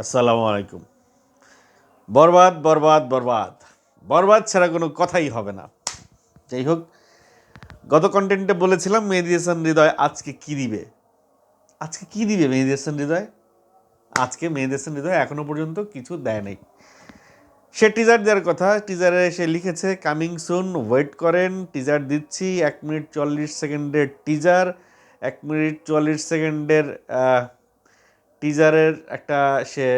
আসসালামু আলাইকুম। বরবাদ বরবাদ বরবাদ। বরবাদ ছাড়া কোনো কথাই হবে না। যাই হোক, গত কন্টেন্টে বলেছিলাম মেহেদি হৃদয় আজকে কি দিবে? আজকে কি দিবে মেহেদি হৃদয়? আজকে মেহেদি হৃদয় এখনও পর্যন্ত কিছু দেয় নাই। সে টিজার দেওয়ার কথা টিজারে সে লিখেছে কামিং সুন ওয়েট করেন টিজার দিচ্ছি, এক মিনিট চল্লিশ সেকেন্ডের টিজার এক মিনিট চল্লিশ সেকেন্ডের টিজারের একটা সে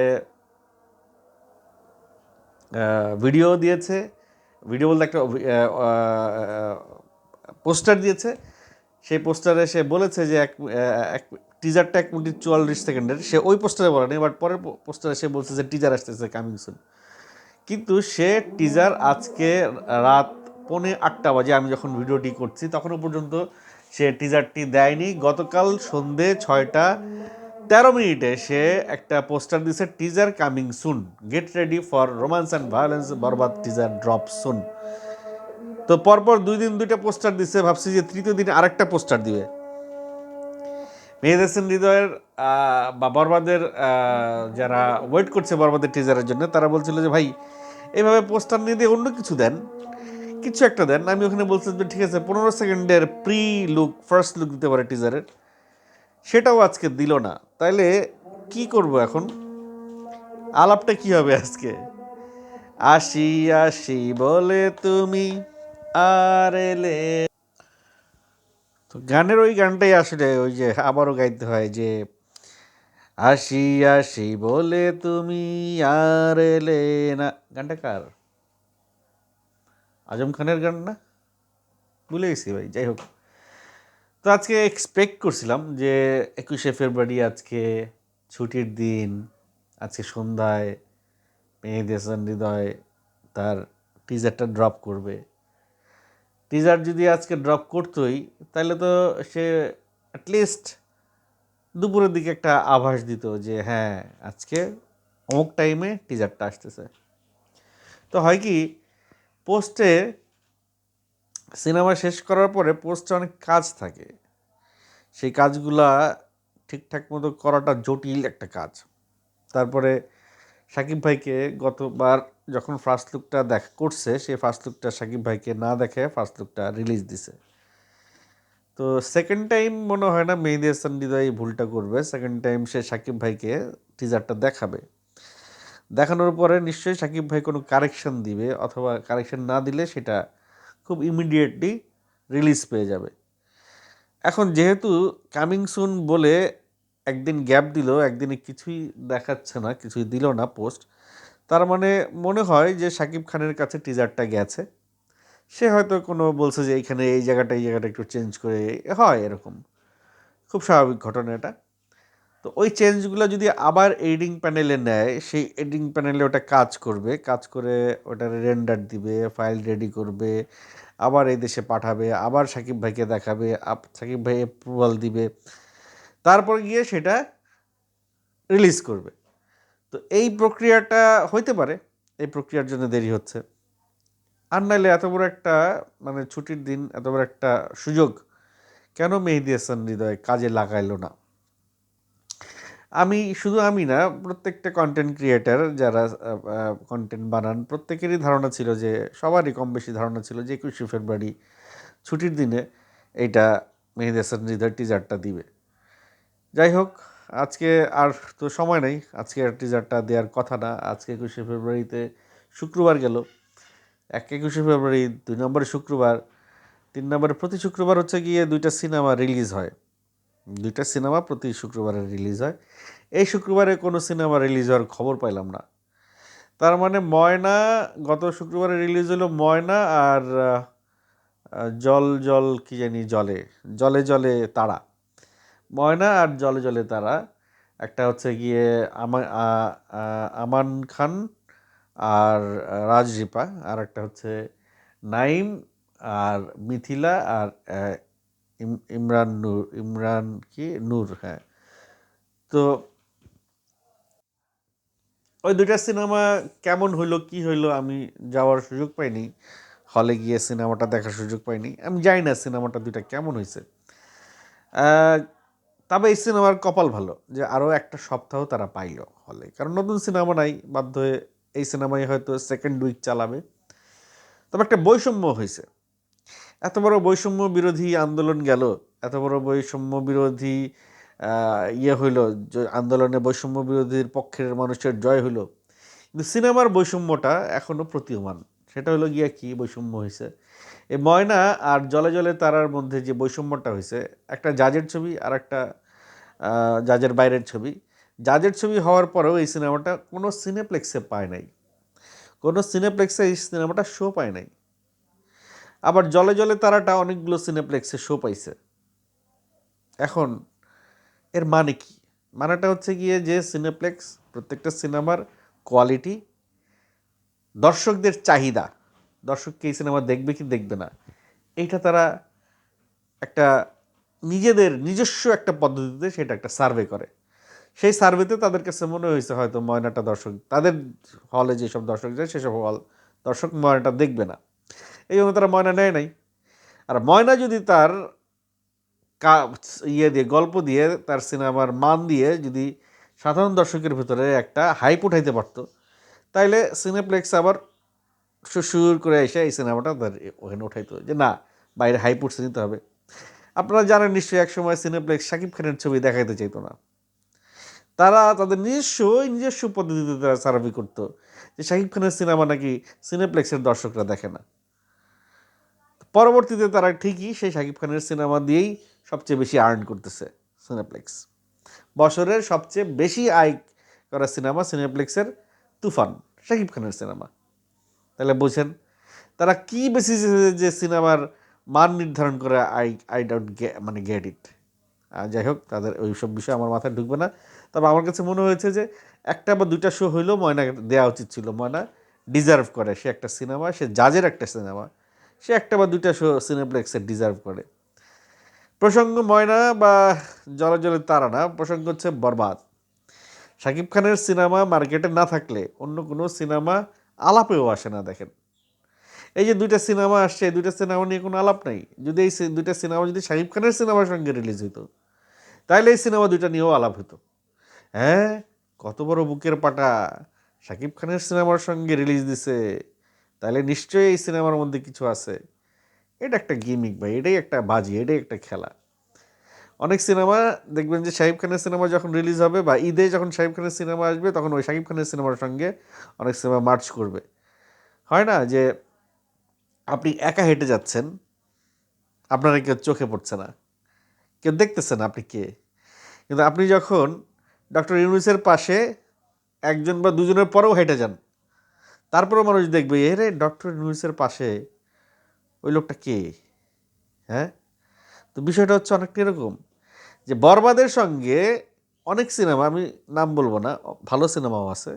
ভিডিও দিয়েছে। ভিডিও বলতে একটা পোস্টার দিয়েছে। সেই পোস্টারে সে বলেছে যে এক এক টিজারটা এক মিনিট চুয়াল্লিশ সেকেন্ডের। সে ওই পোস্টারে বলেনি বাট পরের পোস্টারে সে বলছে যে টিজার আসতেছে কামিং সুন কিন্তু সে টিজার আজকে রাত পৌনে আটটা বাজে আমি যখন ভিডিওটি করছি, তখনও পর্যন্ত সে টিজারটি দেয়নি। গতকাল সন্ধে ছয়টা তেরো মিনিটে সে একটা পোস্টার দিছে teaser coming soon get ready for romance and violence Borbaad teaser drop soon তো পরপর দুই দিন দুইটা পোস্টার দিছে, ভাবছি যে তৃতীয় দিন আরেকটা পোস্টার দিবে। মেহেদ হাসান হৃদয়ের বা বরবাদের যারা ওয়েট করছে বরবাদের টিজারের জন্য, তারা বলছিল যে, ভাই এইভাবে পোস্টার নিয়ে দিয়ে অন্য কিছু দেন। কিছু একটা দেন। আমি ওখানে বলছিলাম যে, ঠিক আছে, পনেরো সেকেন্ডের প্রি লুক ফার্স্ট লুক দিতে পারে টিজারের সেটাও আজকে দিল না। তাইলে কি করব এখন? আলাপটা কি হবে আজকে? আসি আসি বলে তুমি আর এলে। তো গানের ওই গানটাই আসলে ওই যে আবারও গাইতে হয় যে, আসি আসি বলে তুমি আর এলে না। গানটা কার? আজম খানের গান না? ভুলে গেছি ভাই, যাই হোক। তো আজকে এক্সপেক্ট করছিলাম যে একুশে ফেব্রুয়ারি আজকে ছুটির দিন, আজকে সন্ধ্যায় মেহেদি হাসান হৃদয় তার টিজারটা ড্রপ করবে। টিজার যদি আজকে ড্রপ করতোই, তাহলে তো সে অ্যাটলিস্ট দুপুরের দিকে একটা আভাস দিত যে হ্যাঁ আজকে অমুক টাইমে টিজারটা আসতেছে। তো হয় কি পোস্টে সিনেমা শেষ করার পরে পোস্টে অনেক কাজ থাকে। সেই কাজগুলা ঠিকঠাক মতো করাটা জটিল একটা কাজ। তারপরে সাকিব ভাইকে গতবার যখন ফার্স্ট লুকটা দেখা, করছে সেই ফার্স্ট লুকটা সাকিব ভাইকে না দেখে ফার্স্ট লুকটা রিলিজ দিছে। তো সেকেন্ড টাইম মনে হয় না মেহেদি হাসান হৃদয় ভুলটা করবে সেকেন্ড টাইম সে সাকিব ভাইকে টিজারটা দেখাবে। দেখানোর পরে নিশ্চয়ই সাকিব ভাই কোনো কারেকশন দিবে, অথবা কারেকশন না দিলে সেটা খুব ইমিডিয়েটলি রিলিজ পেয়ে যাবে। এখন যেহেতু কামিং সুন বলে একদিন গ্যাপ দিল, একদিনে কিছুই দেখাচ্ছে না, কিছুই দিল না পোস্ট তার মানে মনে হয় যে সাকিব খানের কাছে টিজারটা গেছে। সে হয়তো কোনো বলছে যে এইখানে এই জায়গাটা এই জায়গাটা একটু চেঞ্জ করে হয় এরকম। খুব স্বাভাবিক ঘটনা এটা। তো ওই চেঞ্জগুলো যদি আবার এডিং প্যানেলে নেয়, সেই এডিং প্যানেলে ওটা কাজ করবে, কাজ করে ওটা রেন্ডার দিবে ফাইল রেডি করবে আবার এই দেশে পাঠাবে, আবার সাকিব ভাইকে দেখাবে সাকিব ভাই অ্যাপ্রুভাল দিবে। তারপর গিয়ে সেটা রিলিজ করবে। তো এই প্রক্রিয়াটা হইতে পারে, এই প্রক্রিয়ার জন্য দেরি হচ্ছে। আর নাহলে এত বড় একটা মানে ছুটির দিন, এত বড় একটা সুযোগ কেন মেহেদি হাসান হৃদয় কাজে লাগাইলো না? আমি, শুধু আমি না, প্রত্যেকটা কন্টেন্ট ক্রিয়েটার যারা কন্টেন্ট বানান, প্রত্যেকেরই ধারণা ছিল যে, সবারই কম বেশি ধারণা ছিল যে, একুশে ফেব্রুয়ারি ছুটির দিনে এইটা মেহেদি হাসান হৃদয় টিজারটা দিবে। যাই হোক, আজকে আর তো সময় নেই, আজকে আর টিজারটা দেওয়ার কথা না, আজকে একুশে ফেব্রুয়ারিতে শুক্রবার গেল। এক একুশে ফেব্রুয়ারি, দুই নম্বরে শুক্রবার, তিন নম্বরে প্রতি শুক্রবার হচ্ছে গিয়ে দুইটা সিনেমা রিলিজ হয়। দুইটা সিনেমা প্রতি শুক্রবারে রিলিজ হয়। এই শুক্রবারে কোনো সিনেমা রিলিজ হওয়ার খবর পাইলাম না। তার মানে ময়না, গত শুক্রবারে রিলিজ হলো ময়না আর জল জল কি জানি জলে জলে জলে তারা। ময়না আর জলে জলে তারা। একটা হচ্ছে গিয়ে আমান খান আর, রাজ রিপা। আর একটা হচ্ছে নাইম আর মিথিলা আর ইমরান নূর, ইমরান কি? নূর হ্যাঁ। তো ওই দুইটা সিনেমা কেমন হইল, কি হইল, আমি যাওয়ার সুযোগ পাইনি। হলে গিয়ে সিনেমাটা দেখার সুযোগ পাইনি। আমি জানি না সিনেমাটা দুইটা কেমন হয়েছে তবে এই সিনেমার কপাল ভালো যে আরও একটা সপ্তাহ তারা পাইল হলে। কারণ নতুন সিনেমা নাই, বাধ্য হয়ে এই সিনেমাই হয়তো সেকেন্ড উইক চালাবে। তবে একটা বৈষম্য হয়েছে এত বড় বৈষম্য বিরোধী আন্দোলন গেল, এত বড় বৈষম্য বিরোধী ইয়ে হইল আন্দোলনে বৈষম্য বিরোধীর পক্ষের মানুষের জয় হইল। কিন্তু সিনেমার বৈষম্যটা এখনও প্রতীয়মান। সেটা হলো গিয়া কি বৈষম্য হয়েছে এই ময়না আর জলে জলে তারার মধ্যে যে বৈষম্যটা হয়েছে একটা জাজের ছবি আর একটা জাজের বাইরের ছবি। জাজের ছবি হওয়ার পরেও এই সিনেমাটা কোনো সিনেপ্লেক্সে পায় নাই। কোনো সিনেপ্লেক্সে এই সিনেমাটা শো পায় নাই। আবার জলে জলে তারাটা অনেকগুলো সিনেপ্লেক্সে শো পাইছে। এখন এর মানে কি? মানেটা হচ্ছে গিয়ে যে সিনেপ্লেক্স প্রত্যেকটা সিনেমার কোয়ালিটি দর্শকদের চাহিদা দর্শককে এই সিনেমা দেখবে কি দেখবে না, এইটা তারা একটা নিজেদের নিজস্ব একটা পদ্ধতিতে সেটা একটা সার্ভে করে। সেই সার্ভেতে তাদের কাছে মনে হয়েছে হয়তো ময়নাটা দর্শক, তাদের হলে যেসব দর্শক যায় সেসব হল দর্শক ময়নাটা দেখবে না। এই জন্য তারা ময়না নেয় নাই। আর ময়না যদি তার ইয়ে দিয়ে, গল্প দিয়ে, তার সিনেমার মান দিয়ে যদি সাধারণ দর্শকের ভিতরে একটা হাইপ উঠাইতে পারতো, তাইলে সিনেপ্লেক্স আবার সুর করে এসে এই সিনেমাটা তার ওখানে উঠাইতো যে না, বাইরে হাইপ উঠছে, নিতে হবে। আপনারা জানেন নিশ্চয়ই একসময় সিনেপ্লেক্স শাকিব খানের ছবি দেখাইতে চাইতো না। তারা তাদের নিজস্ব নিজস্ব পদ্ধতিতে তারা সার্ভে করতো যে শাকিব খানের সিনেমা নাকি সিনেপ্লেক্সের দর্শকরা দেখে না। পরবর্তীতে তারা ঠিকই সেই শাকিব খানের সিনেমা দিয়েই সবচেয়ে বেশি আর্ন করতেছে সিনেপ্লেক্স বছরের সবচেয়ে বেশি আয় করা সিনেমা সিনেপ্লেক্সের তুফান, শাকিব খানের সিনেমা। তাহলে বুঝেন, তারা কি বেসিসে যে সিনেমার মান নির্ধারণ করে আই আই ডাউট মানে গেট ইট যাই হোক, তাদের ওই সব বিষয় আমার মাথায় ঢুকবে না। তবে আমার কাছে মনে হয়েছে যে একটা বা দুইটা শো হইলেও ময়না দেওয়া উচিত ছিল। ময়না ডিজার্ভ করে, সে একটা সিনেমা, সে জাজের একটা সিনেমা। সে একটা বা দুইটা শো সিনেপ্লেক্সে ডিজার্ভ করে। প্রসঙ্গ ময়না বা জলে জলে তারা না, প্রসঙ্গ হচ্ছে বরবাদ। শাকিব খানের সিনেমা মার্কেটে না থাকলে অন্য কোনো সিনেমা আলাপেও আসে না, দেখেন। এই যে দুইটা সিনেমা আসছে, এই দুইটা সিনেমা নিয়ে কোনো আলাপ নাই। যদি এই দুইটা সিনেমা যদি শাকিব খানের সিনেমার সঙ্গে রিলিজ হতো তাহলে এই সিনেমা দুইটা নিয়েও আলাপ হতো হ্যাঁ কত বড় বুকের পাটা। শাকিব খানের সিনেমার সঙ্গে রিলিজ দিছে। তাহলে নিশ্চয়ই এই সিনেমার মধ্যে কিছু আছে। এটা একটা গেমিক ভাই, এটাই একটা বাজি, এটাই একটা খেলা। অনেক সিনেমা দেখবেন যে শাহিব খানের সিনেমা যখন রিলিজ হবে বা ঈদে যখন শাহিব খানের সিনেমা আসবে, তখন ওই শাহিব খানের সিনেমার সঙ্গে অনেক সিনেমা মার্চ করবে। হয় না যে আপনি একা হেঁটে যাচ্ছেন, আপনারা কেউ চোখে পড়ছে না, কেউ দেখতেছেন আপনি কে? কিন্তু আপনি যখন ডক্টর ইউনুসের পাশে একজন বা দুজনের পরেও হেঁটে যান তারপরেও মানুষ দেখবে, এ রে ডক্টর ইউনুসের পাশে ওই লোকটা কে? হ্যাঁ? তো বিষয়টা হচ্ছে অনেকটা এরকম যে বরবাদের সঙ্গে অনেক সিনেমা, আমি নাম বলব না, ভালো সিনেমাও আছে,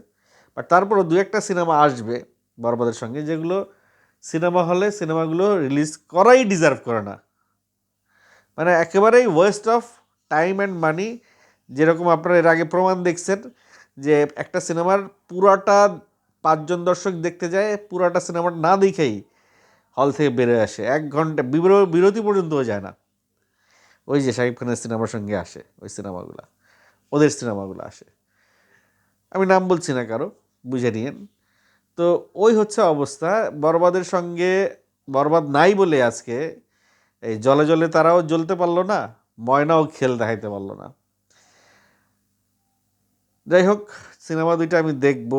বাট তারপরও দু একটা সিনেমা আসবে বরবাদের সঙ্গে, যেগুলো সিনেমা হলে সিনেমাগুলো রিলিজ করাই ডিজার্ভ করে না। মানে একেবারেই waste of time and money, যেরকম আপনারা এর আগে প্রমাণ দেখছেন যে একটা সিনেমার পুরাটা পাঁচজন দর্শক দেখতে যায়, পুরাটা সিনেমাটা না দেখেই হল থেকে বেরোয় আসে। এক ঘণ্টা বিরতি পর্যন্তও যায় না। ওই যে শাকিব খানের সিনেমার সঙ্গে আসে, ওই সিনেমাগুলো, ওদের সিনেমাগুলো আসে। আমি নাম বলছি না কারও, বুঝে নিয়েন। তো ওই হচ্ছে অবস্থা। বরবাদের সঙ্গে বরবাদ নাই বলে আজকে এই জলে জলে তারাও জ্বলতে পারল না, ময়নাও খেল দেখাইতে পারল না। যাই হোক, সিনেমা দুইটা আমি দেখব।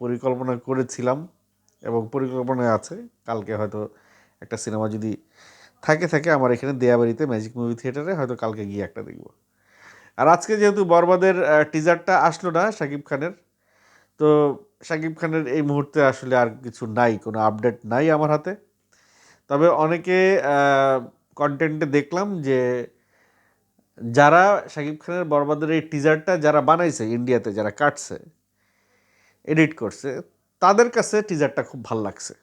পরিকল্পনা করেছিলাম এবং পরিকল্পনায় আছে। কালকে হয়তো একটা সিনেমা যদি থাকে থাকে আমার এখানে দেয়াবাড়িতে ম্যাজিক মুভি থিয়েটারে, হয়তো কালকে গিয়ে একটা দেখব। আর আজকে যেহেতু বরবাদের টিজারটা আসলো না শাকিব খানের, তো শাকিব খানের এই মুহূর্তে আসলে আর কিছু নাই, কোনো আপডেট নাই আমার হাতে। তবে অনেকে কন্টেন্টে দেখলাম যে যারা শাকিব খানের বরবাদের এই টিজারটা যারা বানাইছে ইন্ডিয়াতে যারা কাটছে এডিট করছে। তাদের কাছে টিজারটা খুব ভালো লাগছে।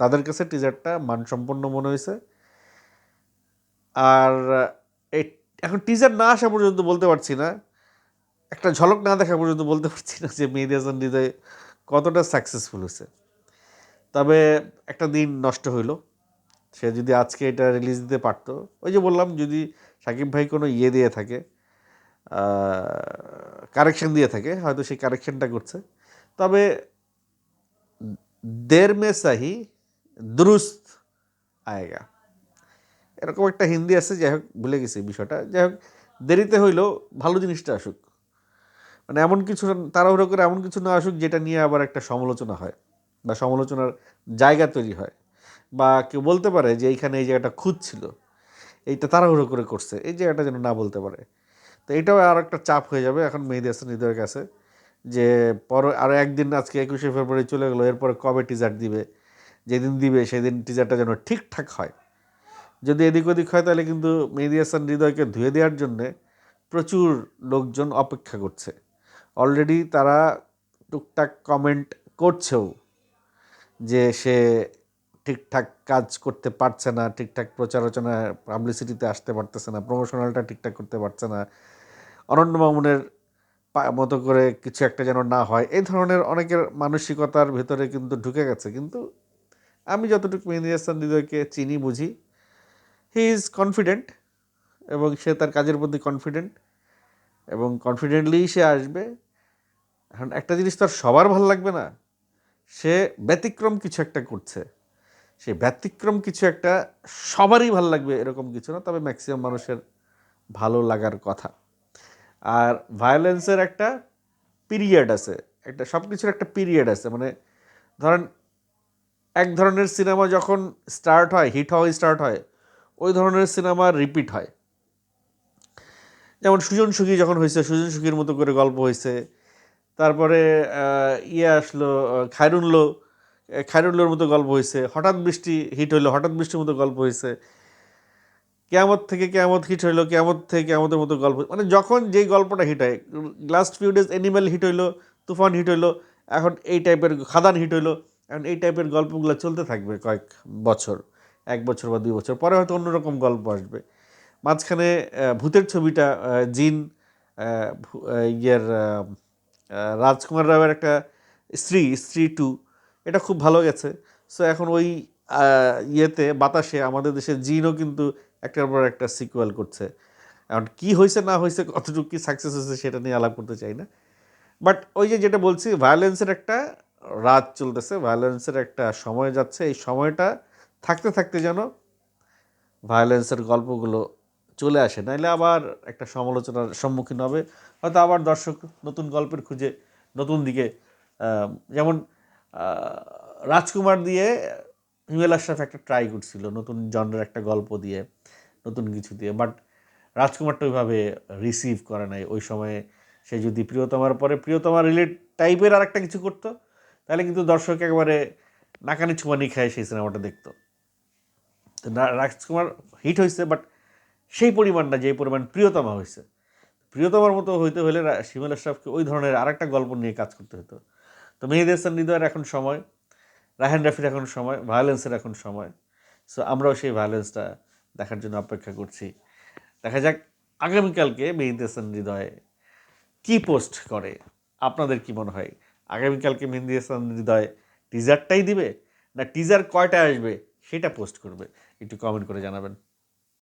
তাদের কাছে টিজারটা মানসম্পন্ন মনে হয়েছে আর এখন টিজার না আসা পর্যন্ত বলতে পারছি না। একটা ঝলক না দেখা পর্যন্ত বলতে পারছি না যে মেহেদি হাসান হৃদয় কতটা সাকসেসফুল হয়েছে তবে একটা দিন নষ্ট হইল। সে যদি আজকে এটা রিলিজ দিতে পারতো। ওই যে বললাম, যদি সাকিব ভাই কোনো ইয়ে দিয়ে থাকে কারেকশন দিয়ে থাকে, হয়তো সেই কারেকশনটা করছে। তবে দের মে সাহি দুরুস্ত আয়েগা। এরকম একটা হিন্দি আছে, যাই হোক, ভুলে গেছি বিষয়টা। যাই হোক, দেরিতে হইলেও ভালো জিনিসটা আসুক। মানে এমন কিছু তাড়াহুড়ো করে এমন কিছু না আসুক, যেটা নিয়ে আবার একটা সমালোচনা হয় বা সমালোচনার জায়গা তৈরি হয়। বা কেউ বলতে পারে যে, এইখানে এই জায়গাটা খুঁজছিল এইটা তাড়াহুড়ো করে করছে, এই জায়গাটা যেন না বলতে পারে। তো এটাও আর একটা চাপ হয়ে যাবে। এখন মেহেদি হাসান হৃদয়ের কাছে। যে পর আরও একদিন আজকে একুশে ফেব্রুয়ারি চলে গেলো, এরপরে কবে টিজার দিবে? যেদিন দিবে, সেদিন টিজারটা যেন ঠিকঠাক হয়। যদি এদিক ওদিক হয়, তাহলে কিন্তু মেহেদি হৃদয়কে ধুয়ে দেওয়ার জন্যে প্রচুর লোকজন অপেক্ষা করছে। অলরেডি তারা টুকটাক কমেন্ট করছেও যে সে ঠিকঠাক কাজ করতে পারছে না, ঠিকঠাক প্রচারচনা পাবলিসিটিতে আসতে পারতেছে না প্রমোশনালটা ঠিকঠাক করতে পারছে না। অনন্য মামুনের মতো করে কিছু একটা যেন না হয়, এই ধরনের অনেকের মানসিকতার ভেতরে কিন্তু ঢুকে গেছে। কিন্তু আমি যতটুকু মেহেদি হাসান হৃদয়কে চিনি, বুঝি হি ইজ কনফিডেন্ট এবং সে তার কাজের প্রতি কনফিডেন্ট এবং কনফিডেন্টলি সে আসবে। এখন একটা জিনিস তার সবার ভালো লাগবে না, সে ব্যতিক্রম কিছু একটা করছে, সে ব্যতিক্রম কিছু একটা সবারই ভালো লাগবে এরকম কিছু না, তবে ম্যাক্সিমাম মানুষের ভালো লাগার কথা। আর ভায়োলেন্সের একটা পিরিয়ড আছে। একটা সব কিছুর একটা পিরিয়ড আছে। মানে ধরেন এক ধরনের সিনেমা যখন স্টার্ট হয় হিট হওয়া স্টার্ট হয়, ওই ধরনের সিনেমা রিপিট হয়। যেমন সুজন সুখী যখন হয়েছে সুজন সুখীর মতো করে গল্প হয়েছে তারপরে ইয়ে আসলো খায়রুল্লো খায়রুল্লোর মতো গল্প হয়েছে হঠাৎ বৃষ্টি হিট হইল, হঠাৎ বৃষ্টির মতো গল্প হয়েছে কেয়ামত থেকে কেয়ামত হিট হইল, কেয়ামত থেকে কেয়ামতের মতো গল্প। মানে যখন যেই গল্পটা হিট হয় last few days Animal hit হইল, তুফান হিট হইল, এখন এই টাইপের খাদান হিট হইল, এখন এই টাইপের গল্পগুলো চলতে থাকবে কয়েক বছর, এক বছর বা দুই বছর। পরে হয়তো অন্যরকম গল্প আসবে। মাঝখানে ভূতের ছবিটা জিন ইয়ের রাজকুমার রাওয়ের একটা স্ত্রী স্ত্রী টু এটা খুব ভালো গেছে। সো এখন ওই ইয়েতে, বাতাসে আমাদের দেশে জিনও কিন্তু একটার পর একটা সিকুয়াল করছে। এখন কী হয়েছে, না হয়েছে, কতটুকু কি সাকসেস হয়েছে সেটা নিয়ে আলাপ করতে চাই না। বাট ওই যে যেটা বলছি ভায়োলেন্সের একটা রাত চলতেছে ভায়োলেন্সের একটা সময় যাচ্ছে। এই সময়টা থাকতে থাকতে যেন ভায়োলেন্সের গল্পগুলো চলে আসে। নাইলে আবার একটা সমালোচনার সম্মুখীন হবে। হয়তো আবার দর্শক নতুন গল্পের খুঁজে নতুন দিকে যেমন রাজকুমার দিয়ে হিমেল আশরাফ একটা ট্রাই করছিল নতুন জনরের একটা গল্প দিয়ে, নতুন কিছু দিয়ে বাট রাজকুমারটা ওইভাবে রিসিভ করে নাই। ওই সময়ে সে যদি প্রিয়তমার পরে প্রিয়তমা রিলেট টাইপের আর একটা কিছু করতো, তাহলে কিন্তু দর্শক একবারে নাকানি ছুমানি খায় সেই সিনেমাটা দেখতো। তো রাজকুমার হিট হয়েছে বাট সেই পরিমাণটা, যে পরিমাণ প্রিয়তমা হয়েছে, প্রিয়তমার মতো হইতে হলে শিমুল আশরাফকে ওই ধরনের আরেকটা গল্প নিয়ে কাজ করতে হতো। তো মেহেদি হাসান, হৃদয়ের এখন সময়। রাহেন রাফির এখন সময় ভায়োলেন্সের এখন সময়। সো আমরাও সেই ভায়োলেন্সটা দেখার জন্য অপেক্ষা করছি। দেখা যাক আগামীকালকে মেহেন্দি হাসান হৃদয় কী পোস্ট করে। আপনাদের কি মনে হয়? আগামীকালকে মেহেন্দি হাসান হৃদয় টিজারটাই দিবে? না টিজার কয়টা আসবে? সেটা পোস্ট করবে। একটু কমেন্ট করে জানাবেন।